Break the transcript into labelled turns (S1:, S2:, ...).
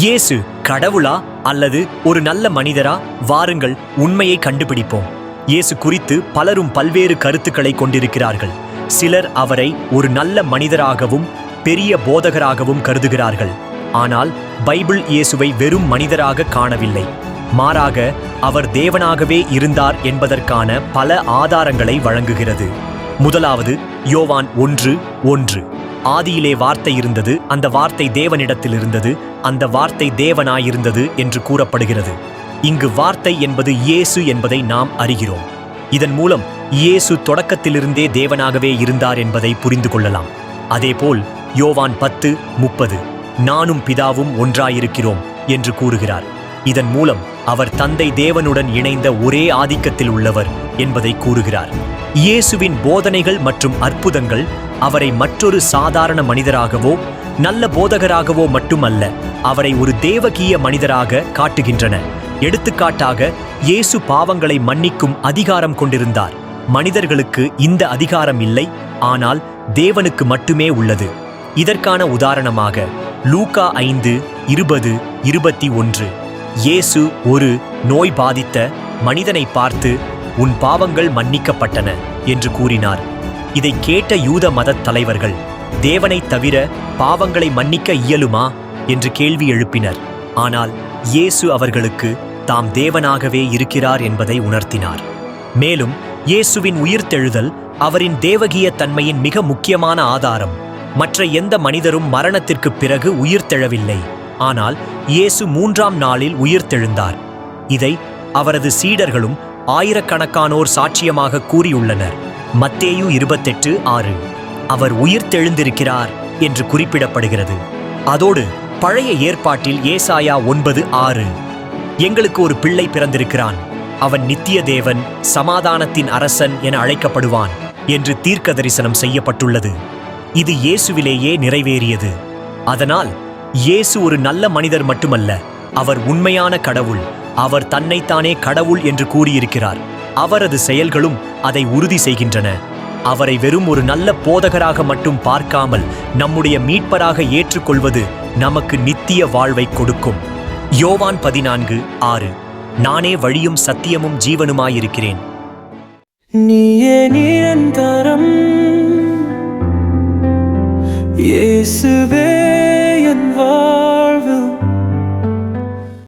S1: இயேசு கடவுளா அல்லது ஒரு நல்ல மனிதரா? வாருங்கள் உண்மையை கண்டுபிடிப்போம். இயேசு குறித்து பலரும் பல்வேறு கருத்துக்களை கொண்டிருக்கிறார்கள். சிலர் அவரை ஒரு நல்ல மனிதராகவும் பெரிய போதகராகவும் கருதுகிறார்கள். ஆனால் பைபிள் இயேசுவை வெறும் மனிதராக காணவில்லை. மாறாக அவர் தேவனாகவே இருந்தார் என்பதற்கான பல ஆதாரங்களை வழங்குகிறது. முதலாவது யோவான் ஒன்று ஒன்று. ஆதியிலே வார்த்தை இருந்தது அந்த வார்த்தை தேவனிடத்தில் இருந்தது அந்த வார்த்தை தேவனாயிருந்தது என்று கூறப்படுகிறது. இங்கு வார்த்தை என்பது இயேசு என்பதை நாம் அறிகிறோம். இதன் மூலம் இயேசு தொடக்கத்திலிருந்தே தேவனாகவே இருந்தார் என்பதை புரிந்து கொள்ளலாம். அதேபோல் யோவான் பத்து முப்பது நானும் பிதாவும் ஒன்றாயிருக்கிறோம் என்று கூறுகிறார். இதன் மூலம் அவர் தந்தை தேவனுடன் இணைந்த ஒரே ஆதிக்கத்தில் உள்ளவர் என்பதை கூறுகிறார். இயேசுவின் போதனைகள் மற்றும் அற்புதங்கள் அவரை மற்றொரு சாதாரண மனிதராகவோ நல்ல போதகராகவோ மட்டுமல்ல அவரை ஒரு தேவகீய மனிதராக காட்டுகின்றன. எடுத்துக்காட்டாக இயேசு பாவங்களை மன்னிக்கும் அதிகாரம் கொண்டிருந்தார். மனிதர்களுக்கு இந்த அதிகாரம் இல்லை ஆனால் தேவனுக்கு மட்டுமே உள்ளது. இதற்கான உதாரணமாக லூகா ஐந்து இருபது இருபத்தி ஒன்று. இயேசு ஒரு நோய் பாதித்த மனிதனை பார்த்து உன் பாவங்கள் மன்னிக்கப்பட்டன என்று கூறினார். இதை கேட்ட யூத மதத் தலைவர்கள் தேவனைத் தவிர பாவங்களை மன்னிக்க இயலுமா? என்று கேள்வி எழுப்பினர். ஆனால் இயேசு அவர்களுக்கு தாம் தேவனாகவே இருக்கிறார் என்பதை உணர்த்தினார். மேலும் இயேசுவின் உயிர்த்தெழுதல் அவரின் தேவகிய தன்மையின் மிக முக்கியமான ஆதாரம். மற்ற எந்த மனிதரும் மரணத்திற்குப் பிறகு உயிர்த்தெழவில்லை. ஆனால் இயேசு மூன்றாம் நாளில் உயிர்த்தெழுந்தார். இதை அவரது சீடர்களும் ஆயிரக்கணக்கானோர் சாட்சியமாக கூறியுள்ளனர். மத்தேயு இருபத்தெட்டு ஆறு. அவர் உயிர்த்தெழுந்திருக்கிறார் என்று குறிப்பிடப்படுகிறது. அதோடு பழைய ஏற்பாட்டில் ஏசாயா ஒன்பது ஆறு. எங்களுக்கு ஒரு பிள்ளை பிறந்திருக்கிறான். அவன் நித்திய தேவன் சமாதானத்தின் அரசன் என அழைக்கப்படுவான் என்று தீர்க்க தரிசனம் செய்யப்பட்டுள்ளது. இது இயேசுவிலேயே நிறைவேறியது. அதனால் இயேசு ஒரு நல்ல மனிதர் மட்டுமல்ல அவர் உண்மையான கடவுள் அவர் தன்னைத்தானே கடவுள் என்று கூறியிருக்கிறார். அவரது செயல்களும் அதை உறுதி செய்கின்றன. அவரை வெறும் ஒரு நல்ல போதகராக மட்டும் பார்க்காமல் நம்முடைய மீட்பராக ஏற்றுக்கொள்வது நமக்கு நித்திய வாழ்வை கொடுக்கும். யோவான் பதினான்கு ஆறு. நானே வழியும் சத்தியமும் ஜீவனுமாயிருக்கிறேன்.
S2: நீயே நிரந்தரம். இயேசுவே என் வா